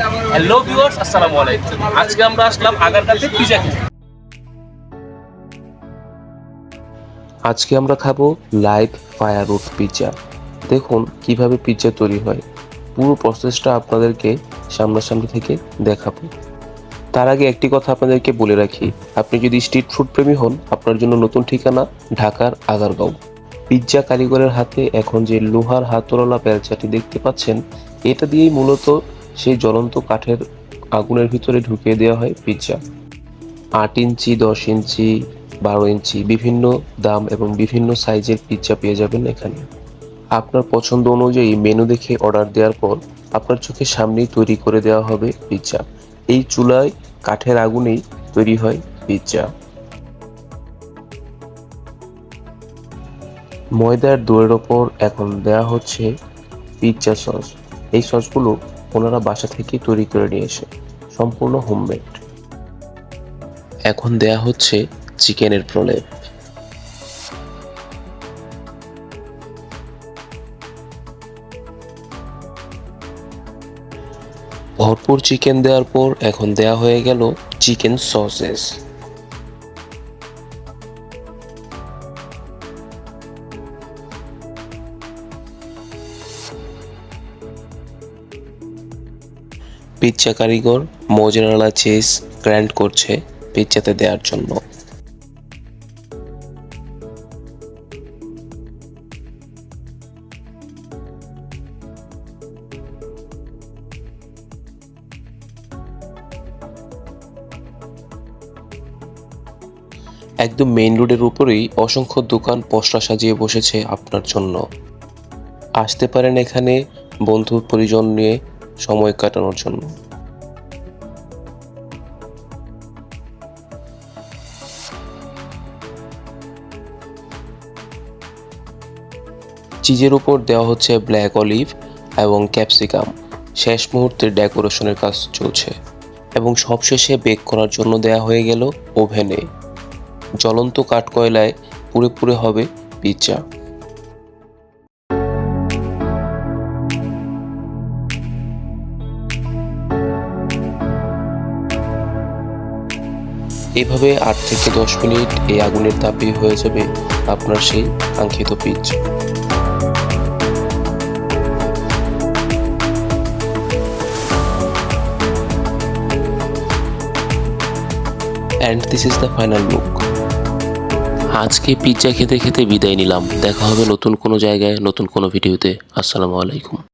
Hello viewers আসসালামু আলাইকুম। আজকে আমরা আসলাম আগারকাতে পিজা খেতে। আজকে আমরা খাব লাইভ ফায়ার রুট পিৎজা দেখুন কীভাবে পিৎজা তৈরি হয়। পুরো প্রসেসটা আপনাদেরকে সামনাসামনি থেকে দেখাবো। তার আগে একটি কথা আপনাদেরকে বলে রাখি, আপনি যদি স্ট্রিট ফুড প্রেমী হন, আপনার জন্য নতুন ঠিকানা ঢাকার আগারগাঁও। পিৎজা কারিগরের হাতে এখন যে লোহার হাতরলা বেলচাটি দেখতে পাচ্ছেন, এটা দিয়েই মূলত সেই জ্বলন্ত কাঠের আগুনের ভিতরে ঢুকিয়ে দেওয়া হয় পিৎজা আট ইঞ্চি, দশ ইঞ্চি, বারো ইঞ্চি বিভিন্ন দাম এবং বিভিন্ন সাইজের পিৎজা পেয়ে যাবেন এখানে। আপনার পছন্দ অনুযায়ী মেনু দেখে অর্ডার দেওয়ার পর আপনার চোখের সামনেই তৈরি করে দেওয়া হবে পিৎজা এই চুলায় কাঠের আগুনেই তৈরি হয় পিৎজা ময়দার দইয়ের ওপর এখন দেওয়া হচ্ছে পিৎজা সস। এই সসগুলো ওনারা বাসা থেকে তৈরি করে নিয়ে এসে সম্পূর্ণ হোমমেড। এখন দেয়া হচ্ছে চিকেনের প্রলেপ। ভরপুর চিকেন দেওয়ার পর এখন দেয়া হয়ে গেল চিকেন সসেস। পিৎজা কারিগর মোজারেলা চিজ গ্র্যান্ড করছে পিৎজাতে দেওয়ার জন্য। একদম মেইন রোডের উপরেই অসংখ্য দোকান পসরা সাজিয়ে বসেছে আপনার জন্য। আসতে পারেন এখানে বন্ধু পরিজন নিয়ে সময় কাটানোর জন্য। চিজের উপর দেওয়া হচ্ছে ব্ল্যাক অলিভ এবং ক্যাপসিকাম। শেষ মুহূর্তে ডেকোরেশনের কাজ চলছে এবং সবশেষে বেক করার জন্য দেয়া হয়ে গেল ওভেনে। জ্বলন্ত কাঠকয়লায় পুড়ে পুড়ে হবে পিৎজা। এভাবে আট থেকে দশ মিনিট এই আগুনের তাপে হয়ে যাবে আপনার সেই কাঙ্ক্ষিত pizza and this is the final look আজকে পিৎজা খেতে খেতে বিদায় নিলাম। দেখা হবে নতুন কোনো জায়গায়, নতুন কোনো ভিডিওতে। আসসালামু আলাইকুম।